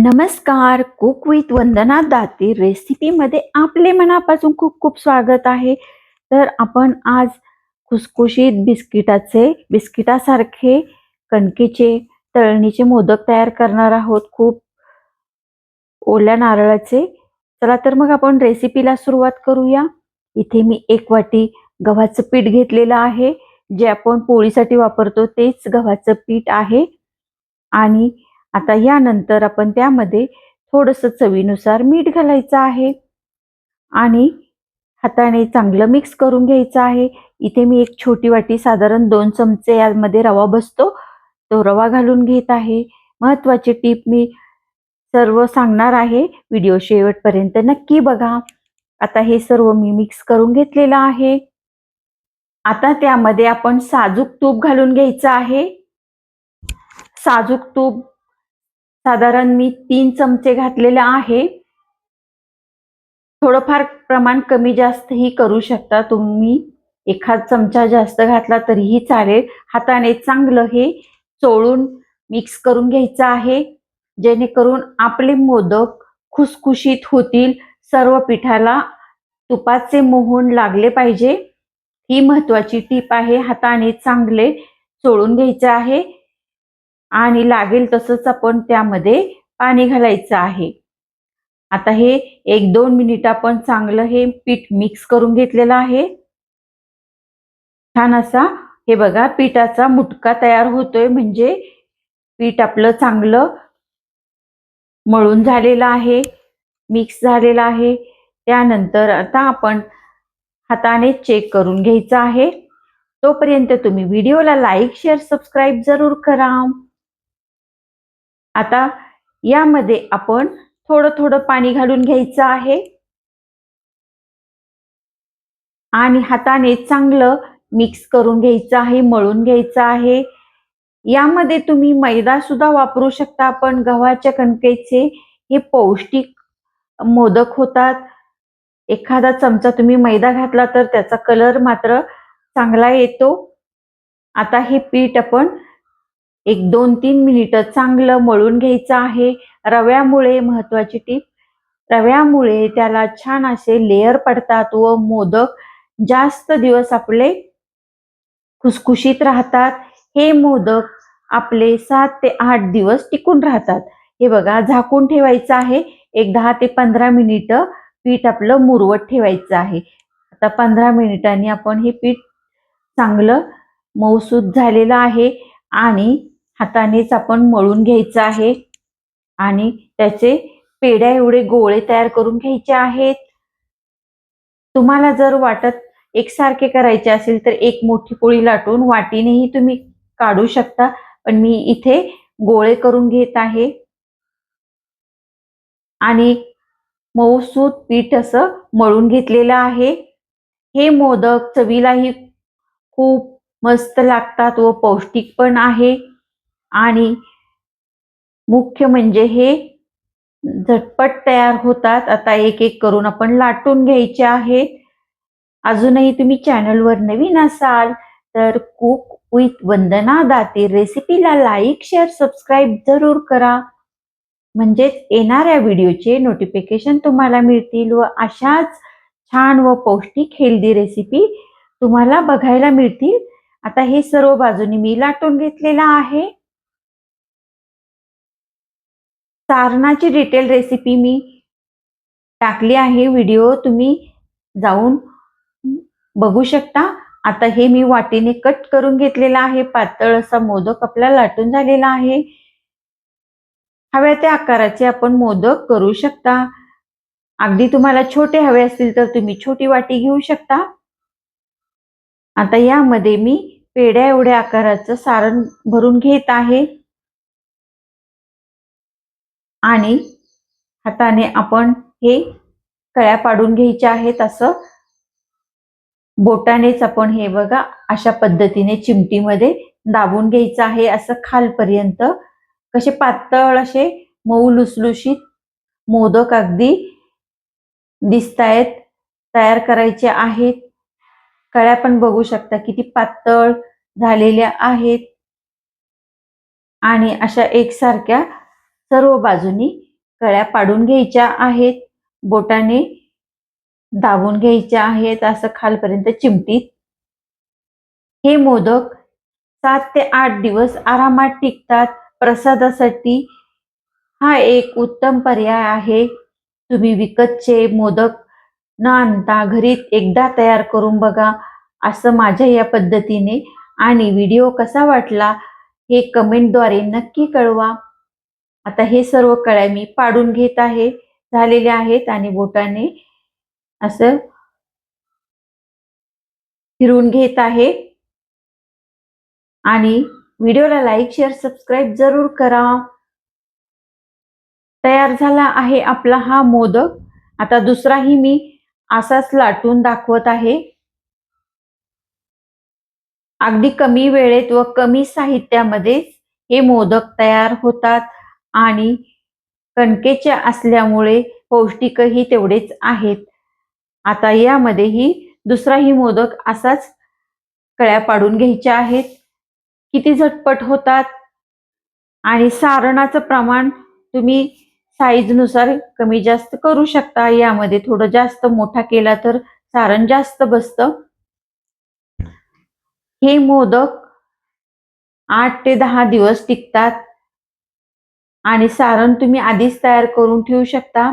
नमस्कार cook with Vandana Date रेसिपीमध्ये आपले मनापासून खूप खूप स्वागत आहे. तर आपण आज खुसखुशीत बिस्किटाचे बिस्किटासारखे कणकेचे तळणीचे मोदक तयार करणार आहोत. खूप ओल्या नारळाचे. चला तर मग आपण रेसिपीला सुरुवात करूया. इथे मी एक वाटी गव्हाचं पीठ घेतलेलं आहे. जे आपण पोळीसाठी वापरतो तेच गव्हाचं पीठ आहे. आणि आता यानंतर आपण त्यामध्ये थोडंसं चवीनुसार मीठ घालायचं आहे. आणि हाताने चांगलं मिक्स करून घ्यायचं आहे. इथे मी एक छोटी वाटी साधारण दोन चमचे यामध्ये रवा बसतो. तो रवा घालून घेत आहे. महत्त्वाची टीप मी सर्व सांगणार आहे. व्हिडिओ शेवटपर्यंत नक्की बघा. आता हे सर्व मी मिक्स करून घेतलेलं आहे. आता त्यामध्ये आपण साजूक तूप घालून घ्यायचं आहे. साजूक तूप साधारण मी तीन चमचे घातलेले आहे. थोडंफार प्रमाण कमी जास्तही करू शकता तुम्ही. एखाद चमचा जास्त घातला तरीही चालेल. हाताने चांगलं हे चोळून मिक्स करून घ्यायचं आहे. जेणेकरून आपले मोदक खुसखुशीत होतील. सर्व पिठाला तुपाचे मोहून लागले पाहिजे. ही महत्वाची टीप आहे. हाताने चांगले चोळून घ्यायचं आहे. आणि लागेल तसंच आपण त्यामध्ये पाणी घालायचं आहे. आता हे एक दोन मिनिट आपण चांगलं हे पीठ मिक्स करून घेतलेलं आहे. छान असा हे बघा पिठाचा मुटका तयार होतोय. म्हणजे पीठ आपलं चांगलं मळून झालेलं आहे मिक्स झालेलं आहे. त्यानंतर आता आपण हाताने चेक करून घ्यायचं आहे. तोपर्यंत तुम्ही व्हिडिओला लाईक शेअर सबस्क्राईब जरूर करा. आता यामध्ये आपण थोडं थोडं पाणी घालून घ्यायचं आहे. आणि हाताने चांगलं मिक्स करून घ्यायचं आहे मळून घ्यायचं आहे. यामध्ये तुम्ही मैदा सुद्धा वापरू शकता पण गव्हाच्या कणकेचे. हे पौष्टिक मोदक होतात. एखादा चमचा तुम्ही मैदा घातला तर त्याचा कलर मात्र चांगला येतो. आता हे पीठ आपण एक दोन तीन मिनिटं चांगलं मळून घ्यायचं आहे. रव्यामुळे महत्वाची टीप रव्यामुळे त्याला छान असे लेअर पडतात व मोदक जास्त दिवस आपले खुसखुशीत राहतात. हे मोदक आपले सात ते आठ दिवस टिकून राहतात. हे बघा झाकून ठेवायचं आहे. एक दहा ते पंधरा मिनिटं पीठ आपलं मुरवत ठेवायचं आहे. आता पंधरा मिनिटांनी आपण हे पीठ चांगलं मऊसूत झालेलं आहे आणि हातानेच आपण मळून घ्यायचं आहे. आणि त्याचे पेड्या एवढे गोळे तयार करून घ्यायचे आहेत. तुम्हाला जर वाटत एकसारखे करायचे असेल तर एक मोठी पोळी लाटून वाटीनेही तुम्ही काढू शकता. पण मी इथे गोळे करून घेत आहे. आणि मऊसूत पीठ असं मळून घेतलेलं आहे. हे मोदक चवीलाही खूप मस्त लागतात व पौष्टिक पण आहे. आणि मुख्य म्हणजे हे झटपट तयार होतात. आता एक एक करून आपण लाटून घ्यायचे आहेत. अजूनही तुम्ही चॅनलवर नवीन असाल तर कुक विथ वंदना दाते रेसिपीला लाईक शेअर सबस्क्राईब जरूर करा. म्हणजेच येणाऱ्या व्हिडिओचे नोटिफिकेशन तुम्हाला मिळतील व अशाच छान व पौष्टिक हेल्दी रेसिपी तुम्हाला बघायला मिळतील. आता हे सर्व बाजूनी मी लाटून घेतलेलं आहे. सारणाची डिटेल रेसिपी मी टाकली आहे. व्हिडिओ तुम्ही जाऊन बघू शकता. आता हे मी वाटीने कट करून घेतलेला आहे. पातळ असा मोदक आपला लाटून झालेला आहे. हव्या त्या आकाराचे आपण मोदक करू शकता. अगदी तुम्हाला छोटे हवे असतील तर तुम्ही छोटी वाटी घेऊ शकता. आता यामध्ये मी पेड्या एवढ्या आकाराचं सारण भरून घेत आहे. आणि हाताने आपण हे कळ्या पाडून घ्यायच्या आहेत असं बोटानेच आपण हे बघा अशा पद्धतीने चिमटीमध्ये दाबून घ्यायचं आहे असं खालपर्यंत. कसे पातळ असे मऊ लुसलुशीत मोदक अगदी दिसतायत तयार करायचे आहेत. कळ्या पण बघू शकता किती पातळ झालेल्या आहेत. आणि अशा एकसारख्या सर्व बाजूनी कळ्या पाडून घ्यायच्या आहेत. बोटाने दाबून घ्यायच्या आहेत असं खालपर्यंत चिमटीत. हे मोदक सात ते आठ दिवस आरामात टिकतात. प्रसादासाठी हा एक उत्तम पर्याय आहे. तुम्ही विकतचे मोदक न आणता घरी एकदा तयार करून बघा असं माझ्या या पद्धतीने आणि व्हिडिओ कसा वाटला हे कमेंटद्वारे नक्की कळवा. आता हे सर्व कळ्या मी पाडून घेत आहे झालेले आहेत आणि बोटाने असं फिरवून घेत आहे. आणि व्हिडिओला लाईक शेअर सबस्क्राईब जरूर करा. तयार झाला आहे आपला हा मोदक. आता दुसराही मी असाच लाटून दाखवत आहे. अगदी कमी वेळेत व कमी साहित्यामध्ये हे मोदक तयार होतात. आणि कणकेचे असल्यामुळे पौष्टिकही तेवढेच आहेत. आता यामध्येही दुसराही मोदक असाच कळ्या पाडून घ्यायच्या आहेत. किती झटपट होतात आणि सारणाचं प्रमाण तुम्ही साईजनुसार कमी जास्त करू शकता. यामध्ये थोडं जास्त मोठा केला तर सारण जास्त बसतं. हे मोदक आठ ते दहा दिवस टिकतात. आणि सारण तुम्ही आधीच तयार करून ठेवू शकता.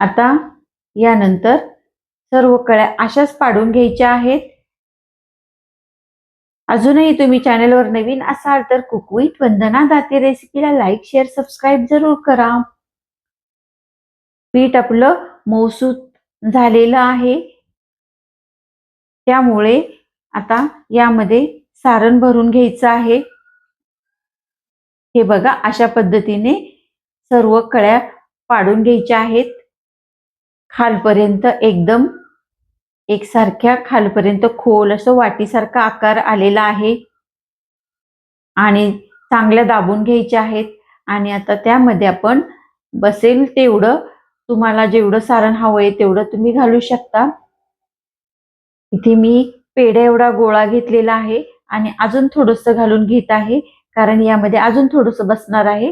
आता यानंतर सर्व कळ्या अशाच पाडून घ्यायच्या आहेत. अजूनही तुम्ही चॅनलवर नवीन असाल तर कुकवीत वंदना दाते रेसिपीला लाईक शेअर सबस्क्राईब जरूर करा. पीठ आपलं मौसूत झालेलं आहे. त्यामुळे आता यामध्ये सारण भरून घ्यायचं आहे. हे बघा अशा पद्धतीने सर्व कळ्या पाडून घ्यायच्या आहेत. खालपर्यंत एकदम एकसारख्या खालपर्यंत खोल असं वाटीसारखा आकार आलेला आहे. आणि चांगल्या दाबून घ्यायच्या आहेत. आणि आता त्यामध्ये आपण बसेल तेवढं तुम्हाला जेवढं सारण हवं आहे तेवढं तुम्ही घालू शकता. इथे मी पेढ्या एवढा गोळा घेतलेला आहे. आणि अजून थोडंसं घालून घेत आहे. कारण यामध्ये अजून थोडंसं बसणार आहे.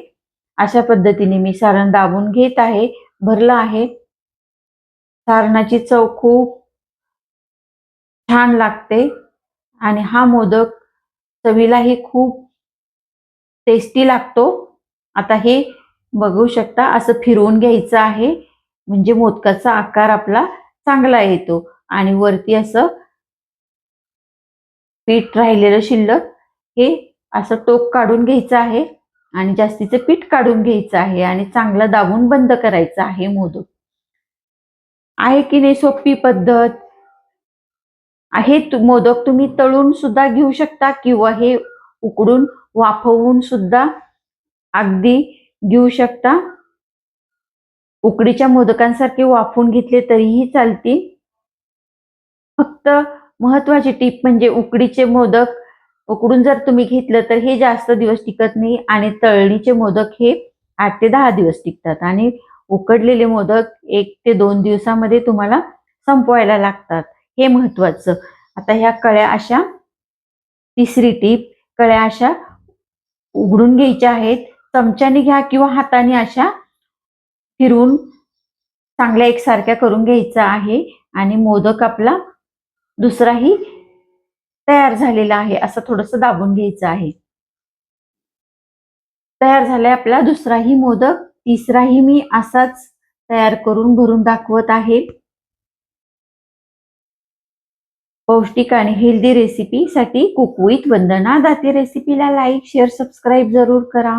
अशा पद्धतीने मी सारण दाबून घेत आहे भरलं आहे. सारणाची चव खूप छान लागते आणि हा मोदक चवीलाही खूप टेस्टी लागतो. आता हे बघू शकता असं फिरवून घ्यायचं आहे. म्हणजे मोदकाचा आकार आपला चांगला येतो आणि वरती असं पीठ राहिलेलं शिल्लक हे असं टोक काढून घ्यायचं आहे आणि जास्तीचं पीठ काढून घ्यायचं आहे आणि चांगलं दाबून बंद करायचं आहे मोदक. आहे की नाही सोपी पद्धत? हे मोदक तुम्ही तळून सुद्धा घेऊ शकता किंवा हे उकडून वाफवून सुद्धा अगदी घेऊ शकता. उकडीच्या मोदकांसारखे वाफवून घेतले तरीही चालतील. फक्त महत्वाची टीप म्हणजे उकडीचे मोदक उकडून जर तुम्ही घेतलं तर हे जास्त दिवस टिकत नाही आणि तळणीचे मोदक हे आठ ते दहा दिवस टिकतात. आणि उकडलेले मोदक एक ते दोन दिवसामध्ये तुम्हाला संपवायला लागतात. हे महत्वाचं आता ह्या कळ्या अशा तिसरी टीप कळ्या अशा उघडून घ्यायच्या आहेत. चमच्याने घ्या किंवा हाताने अशा फिरून चांगल्या एकसारख्या करून घ्यायचा आहे. आणि मोदक आपला दुसराही तयार झालेला आहे असं थोडस दाबून घ्यायचं आहे. तयार झालाय आपला दुसराही मोदक तिसराही मी असाच तयार करून भरून दाखवत आहे. पौष्टिक आणि हेल्दी रेसिपीसाठी कुक विथ वंदना दाती रेसिपीला लाईक शेअर सबस्क्राईब जरूर करा.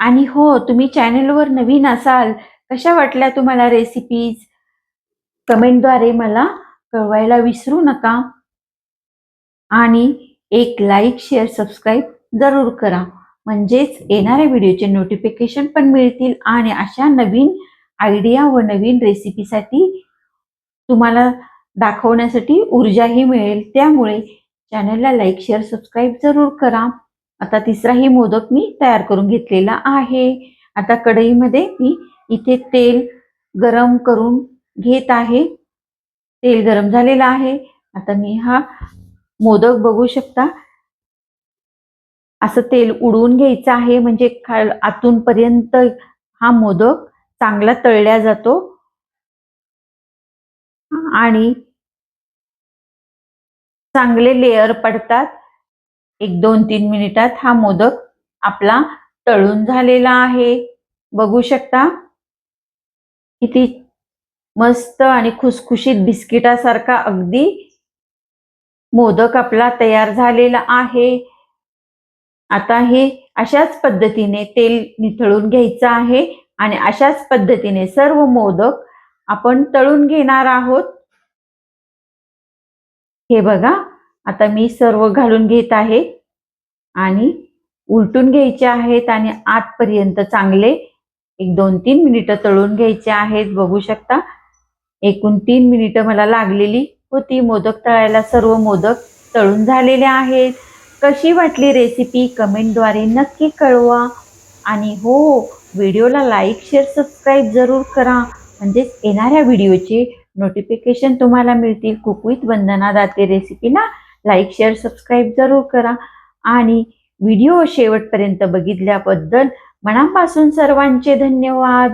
आणि हो तुम्ही चॅनेलवर नवीन असाल कशा वाटल्या तुम्हाला रेसिपीज कमेंटद्वारे मला कळवायला विसरू नका. आणि एक लाईक शेअर सबस्क्राईब जरूर करा. म्हणजेच येणाऱ्या व्हिडिओचे नोटिफिकेशन पण मिळतील आणि अशा नवीन आयडिया व नवीन रेसिपीसाठी तुम्हाला दाखवण्यासाठी ऊर्जाही मिळेल. त्यामुळे चॅनलला लाईक शेअर सबस्क्राईब जरूर करा. आता तिसराही मोदक मी तयार करून घेतलेला आहे. आता कढईमध्ये मी इथे तेल गरम करून घेत आहे. तेल गरम झालेलं आहे. आता मी हा मोदक बघू शकता. असं तेल उडवून घ्यायचं आहे म्हणजे खाल आतून पर्यंत हा मोदक चांगला तळल्या जातो. आणि चांगले लेअर पडतात. एक दोन तीन मिनिटात हा मोदक आपला तळून झालेला आहे. बघू शकता. किती मस्त आणि खुसखुशीत बिस्किटासारखा अगदी मोदक आपला तयार झालेला आहे. आता हे अशाच पद्धतीने तेल निथळून घ्यायचं आहे आणि अशाच पद्धतीने सर्व मोदक आपण तळून घेणार आहोत. हे बघा आता मी सर्व घालून घेत आहे आणि उलटून घ्यायचे आहेत आणि आतपर्यंत चांगले एक दोन तीन मिनिटं तळून घ्यायचे आहेत. बघू शकता एकूण तीन मिनिटं मला लागलेली. होती. मोदक तळायला सर्व मोदक तळून झालेले आहेत. कशी वाटली रेसिपी कमेंटद्वारे नक्की कळवा. आणि हो व्हिडिओला लाईक शेअर सबस्क्राईब जरूर करा. म्हणजेच येणाऱ्या व्हिडिओचे नोटिफिकेशन तुम्हाला मिळतील. कुकवित वंदना दाते रेसिपीला लाईक शेअर सबस्क्राईब जरूर करा. आणि व्हिडिओ शेवटपर्यंत बघितल्याबद्दल मनापासून सर्वांचे धन्यवाद.